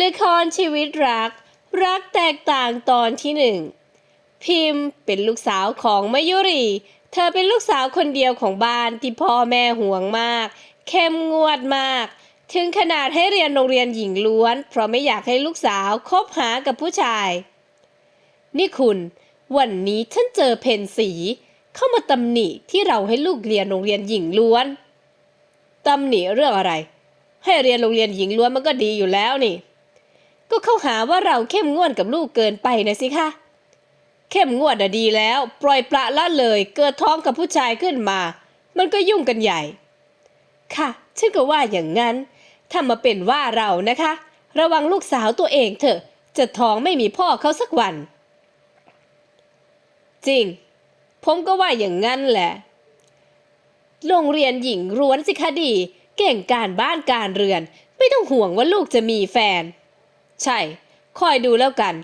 ละครชีวิตรัก รักแตกต่างตอนที่หนึ่งพิมพ์เป็นลูกสาวของมายุรี เธอเป็นลูกสาวคนเดียวของบ้านที่พ่อแม่ห่วงมาก เข้มงวดมาก ถึงขนาดให้เรียนโรงเรียนหญิงล้วน เพราะไม่อยากให้ลูกสาวคบหากับผู้ชาย นี่คุณ วันนี้ฉันเจอเพนสี เข้ามาตำหนิที่เราให้ลูกเรียนโรงเรียนหญิงล้วนตำหนิเรื่องอะไร ให้เรียนโรงเรียนหญิงล้วนมันก็ดีอยู่แล้วนี่ ก็เข้าหาว่าเราเข้มงวดกับลูกเกินไปนะสิคะเข้มงวดอะดีแล้ว ปล่อยปละละเลย เกิดท้องกับผู้ชายขึ้นมา มันก็ยุ่งกันใหญ่ ค่ะฉันก็ว่าอย่างนั้นถ้ามาเป็นว่าเรานะคะ ระวังลูกสาวตัวเองเถอะ จะท้องไม่มีพ่อเขาสักวัน จริง ผมก็ว่าอย่างนั้นแหละ โรงเรียนหญิงร้วนสิคะดี เก่งการบ้านการเรือน ไม่ต้องห่วงว่าลูกจะมีแฟน ใช่ คอยดูแล้วกัน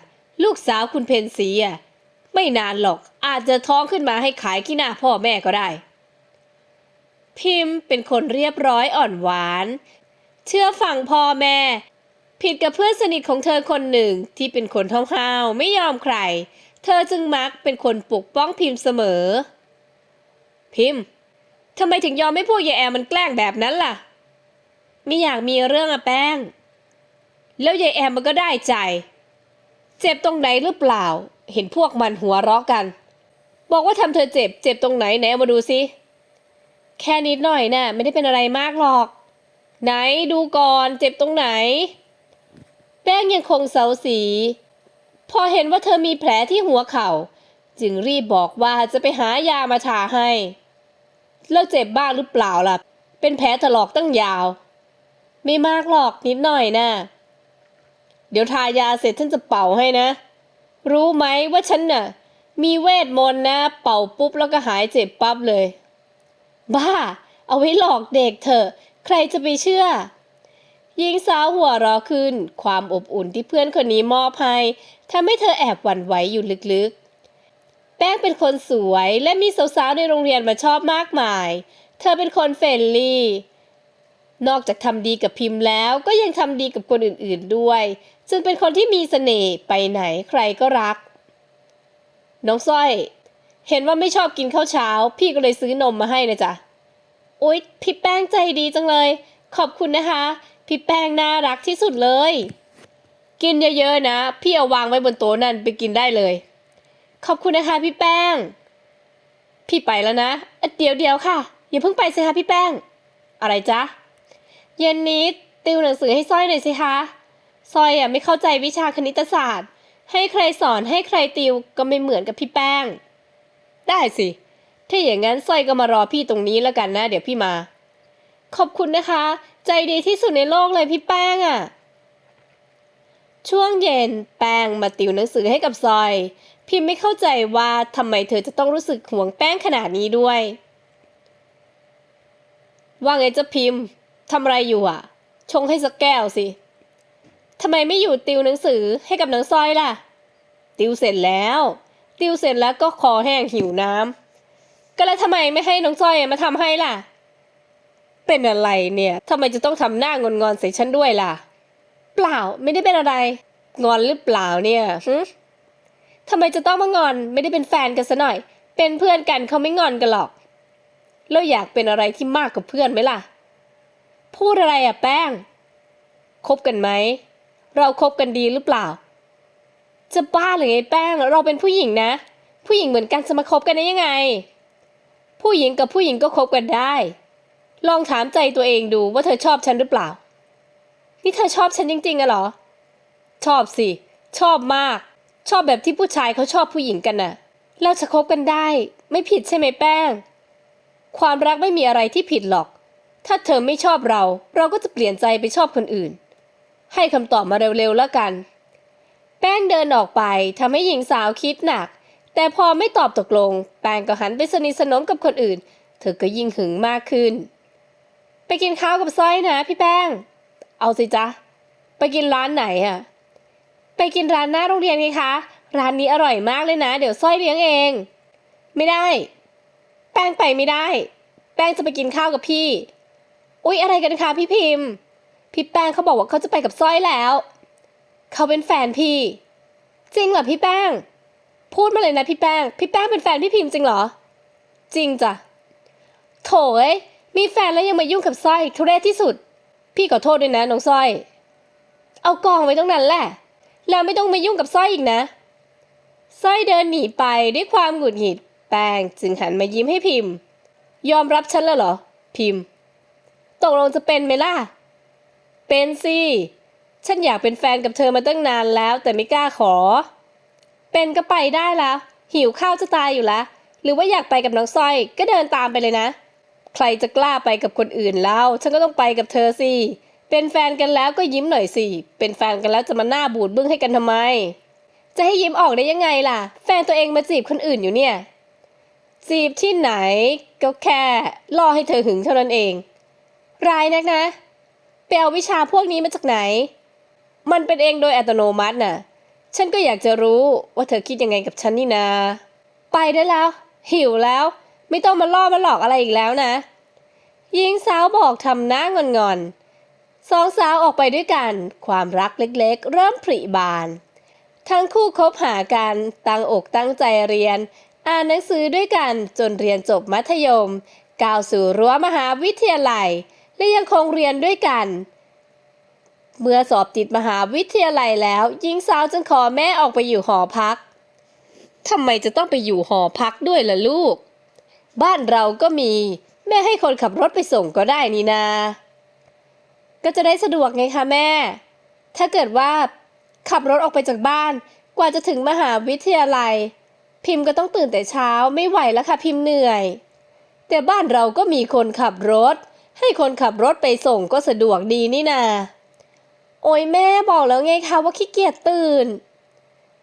ลูกสาวคุณเพนสีอะ ไม่นานหรอก อาจจะท้องขึ้นมาให้ขายขี้หน้าพ่อแม่ก็ได้ พิมพ์เป็นคนเรียบร้อยอ่อนหวาน เชื่อฟังพ่อแม่ ผิดกับเพื่อนสนิทของเธอคนหนึ่งที่เป็นคนห้าวไม่ยอมใคร เธอจึงมักเป็นคนปกป้องพิมพ์เสมอ พิมพ์ทำไมถึงยอมให้พวกยายแอมมันแกล้งแบบนั้นล่ะ ไม่อยากมีเรื่องอะแป้ง แล้วยายแอมมันก็ได้ใจ เจ็บตรงไหนหรือเปล่า เห็นพวกมันหัวเราะกัน บอกว่าทำเธอเจ็บ เจ็บตรงไหนไหนเอามาดูสิ แค่นิดหน่อยน่ะไม่ได้เป็นอะไรมากหรอก ไหนดูก่อนเจ็บตรงไหน แป้งยังคงเสาสี พอเห็นว่าเธอมีแผลที่หัวเข่า จึงรีบบอกว่าจะไปหายามาทาให้ แล้วเจ็บบ้างหรือเปล่าล่ะ เป็นแผลถลอกตั้งยาว ไม่มากหรอกนิดหน่อยนะ่ะ เดี๋ยวทายาเสร็จฉันจะเป่าให้นะ รู้ไหมว่าฉันน่ะ มีเวทมนต์นะ เป่าปุ๊บแล้วก็หายเจ็บปั๊บเลย บ้า เอาไว้หลอกเด็กเถอะ ใครจะไปเชื่อหญิงสาวหัวเราะขึ้น ความอบอุ่นที่เพื่อนคนนี้มอบให้ทำให้เธอแอบหวั่นไหวอยู่ลึกๆ แป้งเป็นคนสวยและมีสาวๆในโรงเรียนมาชอบมากมาย เธอเป็นคนเฟรนลี่ นอกจากทำดีกับพิมพ์แล้วก็ยังทำดีกับคนอื่นๆด้วย จึงเป็นคนที่มีเสน่ห์ไปไหนใครก็รัก น้องสร้อย เห็นว่าไม่ชอบกินข้าวเช้า พี่ก็เลยซื้อนมมาให้นะจ๊ะโอ๊ย พี่แป้งใจดีจังเลย ขอบคุณนะคะ พี่แป้งน่ารักที่สุดเลย กินเยอะๆนะ พี่เอาวางไว้บนโต๊ะนั่นไปกินได้เลย ขอบคุณนะคะพี่แป้ง พี่ไปแล้วนะเเดี๋ยวเดียวค่ะ อย่าเพิ่งไปสิคะพี่แป้ง อะไรจ๊ะ เย็นนี้ติวหนังสือให้สร้อยหน่อยสิคะ สร้อยอะไม่เข้าใจวิชาคณิตศาสตร์ ให้ใครสอนให้ใครติวก็ไม่เหมือนกับพี่แป้ง ได้สิ ถ้าอย่างนั้นสร้อยก็มารอพี่ตรงนี้แล้วกันนะ เดี๋ยวพี่มา ขอบคุณนะคะ ใจดีที่สุดในโลกเลยพี่แป้งอะ ช่วงเย็นแป้งมาติวหนังสือให้กับซอย พิมไม่เข้าใจว่าทำไมเธอจะต้องรู้สึกห่วงแป้งขนาดนี้ด้วย ว่าไงจะพิมพ์ทำอะไรอยู่อะ ชงให้สักแก้วสิ ทำไมไม่อยู่ติวหนังสือให้กับนางซอยล่ะ ติวเสร็จแล้ว ติวเสร็จแล้วก็คอแห้งหิวน้ำก็แล้วทำไมไม่ให้น้องซอยมาทำให้ล่ะ เป็นอะไรเนี่ยทำไมจะต้องทำหน้างอนๆใส่ฉันด้วยล่ะ เปล่าไม่ได้เป็นอะไร งอนหรือเปล่าเนี่ยหึทำไมจะต้องมางอนไม่ได้เป็นแฟนกันซะหน่อย เป็นเพื่อนกันเขาไม่งอนกันหรอก แล้วอยากเป็นอะไรที่มากกว่าเพื่อนไหมล่ะ พูดอะไรอะแป้งคบกันไหม เราคบกันดีหรือเปล่า จะบ้าหรือไงแป้ง เราเป็นผู้หญิงนะ ผู้หญิงเหมือนกันจะมาคบกันได้ยังไง ผู้หญิงกับผู้หญิงก็คบกันได้ ลองถามใจตัวเองดูว่าเธอชอบฉันหรือเปล่า นี่เธอชอบฉันจริงๆอะเหรอ ชอบสิ ชอบมาก ชอบแบบที่ผู้ชายเขาชอบผู้หญิงกันน่ะ เราจะคบกันได้ ไม่ผิดใช่ไหมแป้ง ความรักไม่มีอะไรที่ผิดหรอก ถ้าเธอไม่ชอบเรา เราก็จะเปลี่ยนใจไปชอบคนอื่น ให้คำตอบมาเร็วๆแล้วกัน แป้งเดินออกไปทำให้หญิงสาวคิดหนัก แต่พอไม่ตอบตกลง แป้งก็หันไปสนิทสนมกับคนอื่น เธอก็ยิ่งหึงมากขึ้น ไปกินข้าวกับสร้อยนะพี่แป้ง เอาสิจ๊ะ ไปกินร้านไหนอะไปกินร้านหน้าโรงเรียนไงคะ ร้านนี้อร่อยมากเลยนะ เดี๋ยวสร้อยเลี้ยงเอง ไม่ได้ แป้งไปไม่ได้ แป้งจะไปกินข้าวกับพี่ อุ๊ยอะไรกันคะพี่พิมพ์ พี่แป้งเขาบอกว่าเขาจะไปกับสร้อยแล้ว เขาเป็นแฟนพี่ จริงเหรอพี่แป้ง พูดมาเลยนะพี่แป้ง พี่แป้งเป็นแฟนพี่พิมพ์จริงเหรอ จริงจ้ะ โถยมีแฟนแล้วยังมายุ่งกับสร้อยทุเรศที่สุด พี่ขอโทษด้วยนะน้องสร้อย เอากองไว้ตรงนั้นแหละ แล้วไม่ต้องมายุ่งกับสร้อยอีกนะสร้อยเดินหนีไปด้วยความหงุดหงิด แป้งจึงหันมายิ้มให้พิมพ์ ยอมรับฉันแล้วเหรอ พิมพ์ ตกลงจะเป็นไหมล่ะ เป็นสิ ฉันอยากเป็นแฟนกับเธอมาตั้งนานแล้ว แต่ไม่กล้าขอ เป็นก็ไปได้แล้วหิวข้าวจะตายอยู่ล้วหรือว่าอยากไปกับน้องสร้อยก็เดินตามไปเลยนะ ใครจะกล้าไปกับคนอื่นเล่า ฉันก็ต้องไปกับเธอสิ เป็นแฟนกันแล้วก็ยิ้มหน่อยสิ เป็นแฟนกันแล้วจะมาหน้าบูดบึ้งให้กันทำไม จะให้ยิ้มออกได้ยังไงล่ะ แฟนตัวเองมาจีบคนอื่นอยู่เนี่ย จีบที่ไหนก็แค่ล่อให้เธอหึงเท่านั้นเองร้ายนักนะ ไปเอาวิชาพวกนี้มาจากไหน มันเป็นเองโดยอัตโนมัติน่ะ ฉันก็อยากจะรู้ว่าเธอคิดยังไงกับฉันนี่นา ไปได้แล้ว หิวแล้ว ไม่ต้องมาล่อมาหลอกอะไรอีกแล้วนะหญิงสาวบอกทำหน้างอนๆสองสาวออกไปด้วยกัน ความรักเล็กๆ เริ่มผลิบาน ทั้งคู่คบหากันตั้งอกตั้งใจเรียน อ่านหนังสือด้วยกันจนเรียนจบมัธยมก้าวสู่รั้วมหาวิทยาลัย และยังคงเรียนด้วยกัน เมื่อสอบติดมหาวิทยาลัยแล้วหญิงสาวจึงขอแม่ออกไปอยู่หอพักทำไมจะต้องไปอยู่หอพักด้วยล่ะลูก บ้านเราก็มี แม่ให้คนขับรถไปส่งก็ได้นี่นา ก็จะได้สะดวกไงคะแม่ ถ้าเกิดว่าขับรถออกไปจากบ้าน กว่าจะถึงมหาวิทยาลัย พิมพ์ก็ต้องตื่นแต่เช้าไม่ไหวแล้วค่ะพิมพ์เหนื่อย แต่บ้านเราก็มีคนขับรถ ให้คนขับรถไปส่งก็สะดวกดีนี่นา โอ้ยแม่บอกแล้วไงคะว่าขี้เกียจตื่น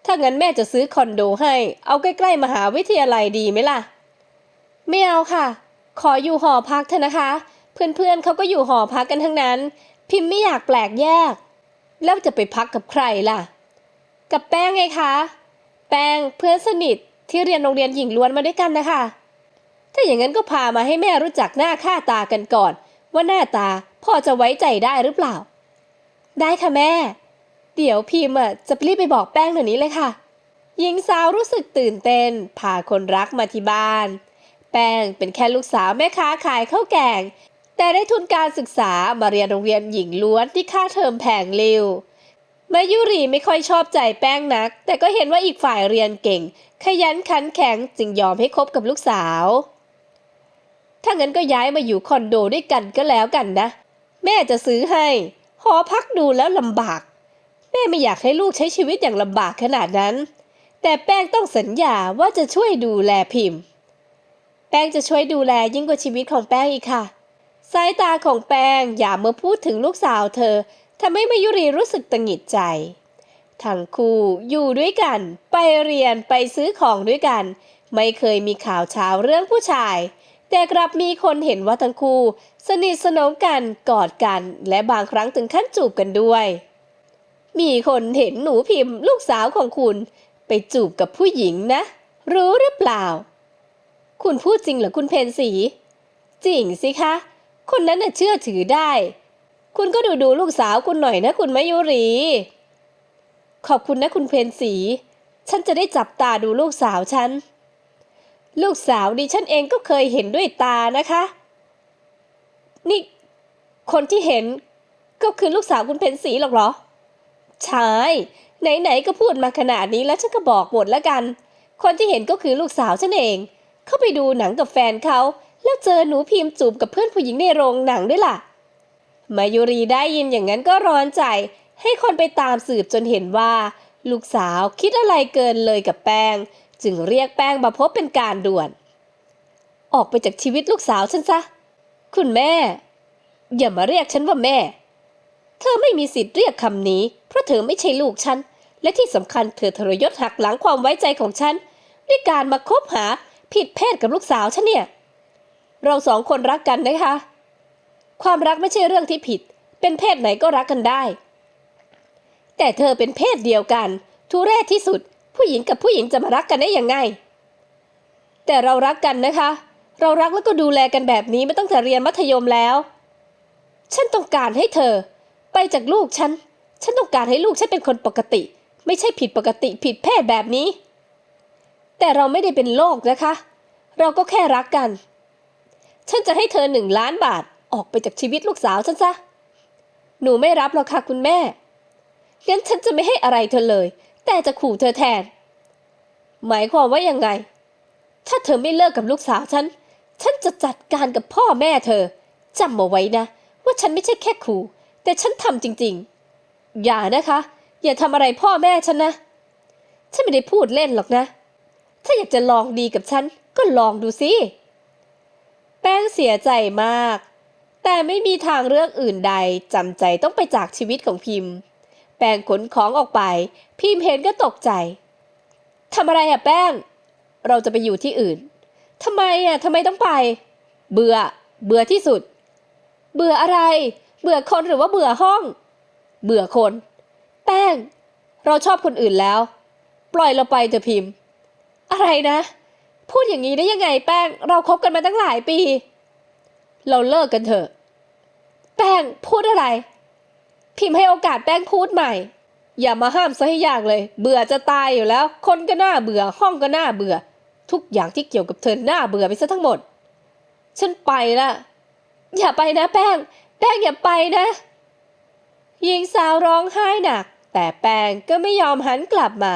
ถ้างั้นแม่จะซื้อคอนโดให้ เอาใกล้ๆมหาวิทยาลัยดีไหมล่ะ ไม่เอาค่ะ ขออยู่หอพักเถอะนะคะ เพื่อนๆเขาก็อยู่หอพักกันทั้งนั้น พิมพ์ไม่อยากแปลกแยก แล้วจะไปพักกับใครล่ะ กับแป้งไงคะ แป้งเพื่อนสนิทที่เรียนโรงเรียนหญิงล้วนมาด้วยกันนะคะ ถ้าอย่างนั้นก็พามาให้แม่รู้จักหน้าค่าตากันก่อน ว่าหน้าตาพ่อจะไว้ใจได้หรือเปล่า ได้ค่ะแม่ เดี๋ยวพิมพ์อะจะรีบไปบอกแป้งเดี๋ยวนี้เลยค่ะหญิงสาวรู้สึกตื่นเต้นพาคนรักมาที่บ้าน แป้งเป็นแค่ลูกสาวแม่ค้าขายข้าวแกง แต่ได้ทุนการศึกษามาเรียนโรงเรียนหญิงล้วนที่ค่าเทอมแพงเร็วมายุรีไม่ค่อยชอบใจแป้งนัก แต่ก็เห็นว่าอีกฝ่ายเรียนเก่ง ขยันขันแข็งจึงยอมให้คบกับลูกสาว ถ้างั้นก็ย้ายมาอยู่คอนโดด้วยกันก็แล้วกันนะ แม่จะซื้อให้ หอพักดูแล้วลำบาก แม่ไม่อยากให้ลูกใช้ชีวิตอย่างลำบากขนาดนั้น แต่แป้งต้องสัญญาว่าจะช่วยดูแลพิมพ์ แป้งจะช่วยดูแลยิ่งกว่าชีวิตของแป้งอีกค่ะ สายตาของแป้งอย่าเมื่อพูดถึงลูกสาวเธอทำให้มายุรีรู้สึกตังหงิดใจทั้งคู่อยู่ด้วยกัน ไปเรียนไปซื้อของด้วยกัน ไม่เคยมีข่าวเช้าเรื่องผู้ชาย แต่กลับมีคนเห็นว่าทั้งคู่ สนิทสนมกันกอดกันและบางครั้งถึงขั้นจูบกันด้วย มีคนเห็นหนูพิมพ์ลูกสาวของคุณ ไปจูบกับผู้หญิงนะ รู้หรือเปล่า คุณพูดจริงเหรอคุณเพนสี จริงสิคะ คนนั้นน่ะเชื่อถือได้ คุณก็ดูดูลูกสาวคุณหน่อยนะคุณมายุรี ขอบคุณนะคุณเพนสี ฉันจะได้จับตาดูลูกสาวฉัน ลูกสาวดิฉันเองก็เคยเห็นด้วยตานะคะ นี่ คนที่เห็นก็คือลูกสาวคุณเพนสีหรอกเหรอ ใช่ ไหนๆก็พูดมาขนาดนี้แล้วฉันก็บอกหมดแล้วกัน คนที่เห็นก็คือลูกสาวฉันเอง เข้าไปดูหนังกับแฟนเขาแล้วเจอหนูพิมพ์จูบกับเพื่อนผู้หญิงในโรงหนังด้วยล่ะ มายุรีได้ยินอย่างนั้นก็ร้อนใจ ให้คนไปตามสืบจนเห็นว่า ลูกสาวคิดอะไรเกินเลยกับแป้ง จึงเรียกแป้งมาพบเป็นการด่วน ออกไปจากชีวิตลูกสาวฉันซะ คุณแม่ อย่ามาเรียกฉันว่าแม่ เธอไม่มีสิทธิ์เรียกคำนี้ เพราะเธอไม่ใช่ลูกฉัน และที่สำคัญเธอทรยศหักหลังความไว้ใจของฉัน ด้วยการมาคบหาผิดเพศกับลูกสาวฉันเนี่ย เราสองคนรักกันนะคะ ความรักไม่ใช่เรื่องที่ผิด เป็นเพศไหนก็รักกันได้ แต่เธอเป็นเพศเดียวกัน ทุเรศที่สุด ผู้หญิงกับผู้หญิงจะมารักกันได้ยังไง แต่เรารักกันนะคะ เรารักแล้วก็ดูแลกันแบบนี้ไมาตั้งแต่เรียนมัธยมแล้ว ฉันต้องการให้เธอ ไปจากลูกฉัน ฉันต้องการให้ลูกฉันเป็นคนปกติ ไม่ใช่ผิดปกติผิดเพศแบบนี้ แต่เราไม่ได้เป็นโรคนะคะ เราก็แค่รักกัน ฉันจะให้เธอหนึ่งล้านบาทออกไปจากชีวิตลูกสาวฉันซะ หนูไม่รับหรอกค่ะคุณแม่ งั้นฉันจะไม่ให้อะไรเธอเลย แต่จะขู่เธอแทน หมายความว่ายังไง ถ้าเธอไม่เลิกกับลูกสาวฉัน ฉันจะจัดการกับพ่อแม่เธอจำเอาไว้นะ ว่าฉันไม่ใช่แค่ขู่ แต่ฉันทำจริงๆ อย่านะคะ อย่าทำอะไรพ่อแม่ฉันนะ ฉันไม่ได้พูดเล่นหรอกนะ ถ้าอยากจะลองดีกับฉันก็ลองดูสิแป้งเสียใจมาก แต่ไม่มีทางเลือกอื่นใดจำใจต้องไปจากชีวิตของพิมพ์ แป้งขนของออกไป พิมพ์เห็นก็ตกใจทำอะไรอะแป้ง เราจะไปอยู่ที่อื่นทำไมอะทำไมต้องไป เบื่อ เบื่อที่สุด เบื่ออะไร เบื่อคนหรือว่าเบื่อห้อง เบื่อคน แป้ง เราชอบคนอื่นแล้ว ปล่อยเราไปเถอะพิมพ์ อะไรนะ พูดอย่างนี้ได้ยังไงแป้ง เราคบกันมาตั้งหลายปี เราเลิกกันเถอะ แป้งพูดอะไร พิมพ์ให้โอกาสแป้งพูดใหม่ อย่ามาห้ามซะให้ยากเลย เบื่อจะตายอยู่แล้ว คนก็น่าเบื่อ ห้องก็น่าเบื่อ ทุกอย่างที่เกี่ยวกับเธอหน้าเบื่อไปซะทั้งหมด ฉันไปละอย่าไปนะแป้ง แป้งอย่าไปนะหญิงสาวร้องไห้หนัก แต่แป้งก็ไม่ยอมหันกลับมา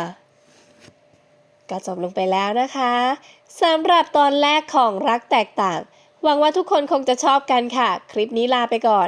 ก็จบลงไปแล้วนะคะสำหรับตอนแรกของรักแตกต่าง หวังว่าทุกคนคงจะชอบกันค่ะ คลิปนี้ลาไปก่อน